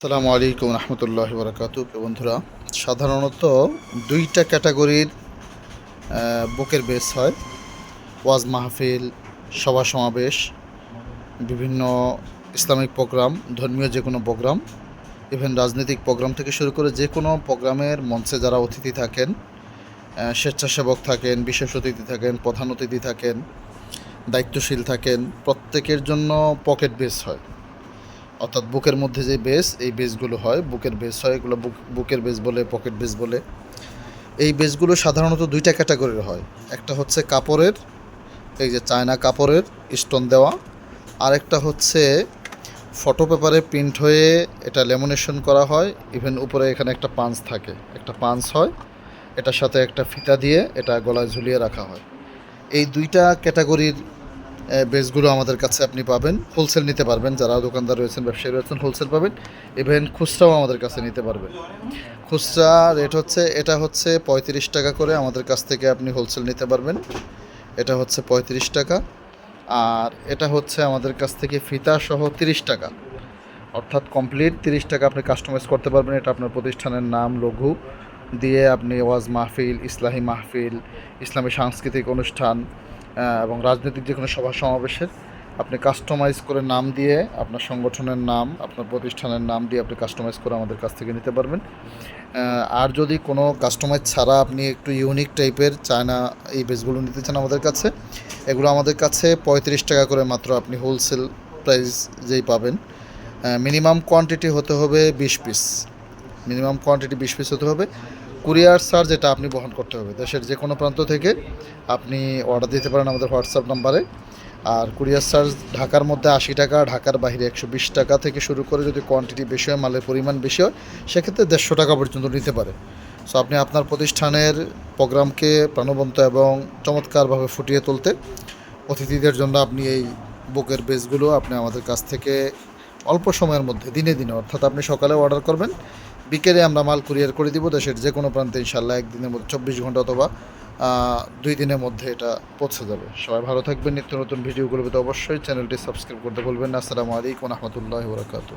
আসসালামু আলাইকুম রহমতুল্লাহ বরকাত। বন্ধুরা, সাধারণত দুইটা ক্যাটাগরির বুকের বেস হয়। ওয়াজ মাহফিল, সভা সমাবেশ, বিভিন্ন ইসলামিক প্রোগ্রাম, ধর্মীয় যে কোনো প্রোগ্রাম, ইভেন রাজনৈতিক প্রোগ্রাম থেকে শুরু করে যে কোনো প্রোগ্রামের মঞ্চে যারা অতিথি থাকেন স্বেচ্ছাসেবক থাকেন, বিশেষ অতিথি থাকেন, প্রধান অতিথি থাকেন, দায়িত্বশীল থাকেন, প্রত্যেকের জন্য পকেট বেস হয়। অর্থাৎ বুকের মধ্যে যে বেস, এই বেসগুলো হয়, বুকের বেস হয় এগুলো বুক, বুকের বেস বলে, পকেট বেস বলে। এই বেসগুলো সাধারণত দুইটা ক্যাটাগরির হয়। একটা হচ্ছে কাপড়ের, এই যে চায়না কাপড়ের স্টোন দেওয়া। আরেকটা হচ্ছে ফটো পেপারে প্রিন্ট হয়ে এটা লেমিনেশন করা হয়। ইভেন উপরে এখানে একটা পাঞ্চ থাকে। একটা পাঞ্চ হয়, এটার সাথে একটা ফিতা দিয়ে এটা গলায় ঝুলিয়ে রাখা হয়। এই দুইটা ক্যাটাগরির বেসগুলো আমাদের কাছে আপনি পাবেন। হোলসেল নিতে পারবেন, যারা দোকানদার রয়েছেন, ব্যবসায়ী রয়েছেন হোলসেল পাবেন। ইভেন খুচরাও আমাদের কাছে নিতে পারবেন। খুচরা রেট হচ্ছে, এটা হচ্ছে পঁয়ত্রিশ টাকা করে, আমাদের কাছ থেকে আপনি হোলসেল নিতে পারবেন। এটা হচ্ছে পঁয়ত্রিশ টাকা। আর এটা হচ্ছে আমাদের কাছ থেকে ফিতা সহ তিরিশ টাকা। অর্থাৎ কমপ্লিট তিরিশ টাকা আপনি কাস্টমাইজ করতে পারবেন। এটা আপনার প্রতিষ্ঠানের নাম, লঘু। দিয়ে আপনি ওয়াজ মাহফিল, ইসলাহী মাহফিল, ইসলামী সাংস্কৃতিক অনুষ্ঠান এবং রাজনৈতিক যে কোনো সভা সমাবেশের আপনি কাস্টমাইজ করে নাম দিয়ে আপনার সংগঠনের নাম, আপনার প্রতিষ্ঠানের নাম দিয়ে আপনি কাস্টমাইজ করে আমাদের কাছ থেকে নিতে পারবেন। আর যদি কোনো কাস্টমাইজ ছাড়া আপনি একটু ইউনিক টাইপের চায়না এই বেসগুলো নিতে চান আমাদের কাছে, এগুলো আমাদের কাছে পঁয়ত্রিশ টাকা করে মাত্র আপনি হোলসেল প্রাইস যেই পাবেন। মিনিমাম কোয়ান্টিটি হতে হবে বিশ পিস মিনিমাম কোয়ান্টিটি বিশ পিস হতে হবে। কুরিয়ার চার্জ এটা আপনি বহন করতে হবে, দেশের যে কোনো প্রান্ত থেকে আপনি অর্ডার দিতে পারেন আমাদের হোয়াটসঅ্যাপ নাম্বারে আর কুরিয়ার চার্জ ঢাকার মধ্যে আশি টাকা, ঢাকার বাইরে একশো বিশ টাকা থেকে শুরু করে যদি কোয়ান্টিটি বেশি হয়, মালের পরিমাণ বেশি হয়, সেক্ষেত্রে দেড়শো টাকা পর্যন্ত নিতে পারে। সো আপনি আপনার প্রতিষ্ঠানের প্রোগ্রামকে প্রাণবন্ত এবং চমৎকারভাবে ফুটিয়ে তুলতে অতিথিদের জন্য আপনি এই বুকের বেসগুলো আপনি আমাদের কাছ থেকে অল্প সময়ের মধ্যে, দিনে দিনে, অর্থাৎ আপনি সকালে অর্ডার করবেন। বিকেলে আমরা মাল কুরিয়ার করে দিব দেশের যে কোনো প্রান্তে ইনশাল্লাহ একদিনের মধ্যে চব্বিশ ঘণ্টা অথবা দুই দিনের মধ্যে এটা পৌঁছে যাবে। সবাই ভালো থাকবেন, নিত্য নতুন ভিডিওগুলো পেতে অবশ্যই চ্যানেলটি সাবস্ক্রাইব করতে বলবেন আসসালামু আলাইকুম রহমতুল্লাহ বরকাত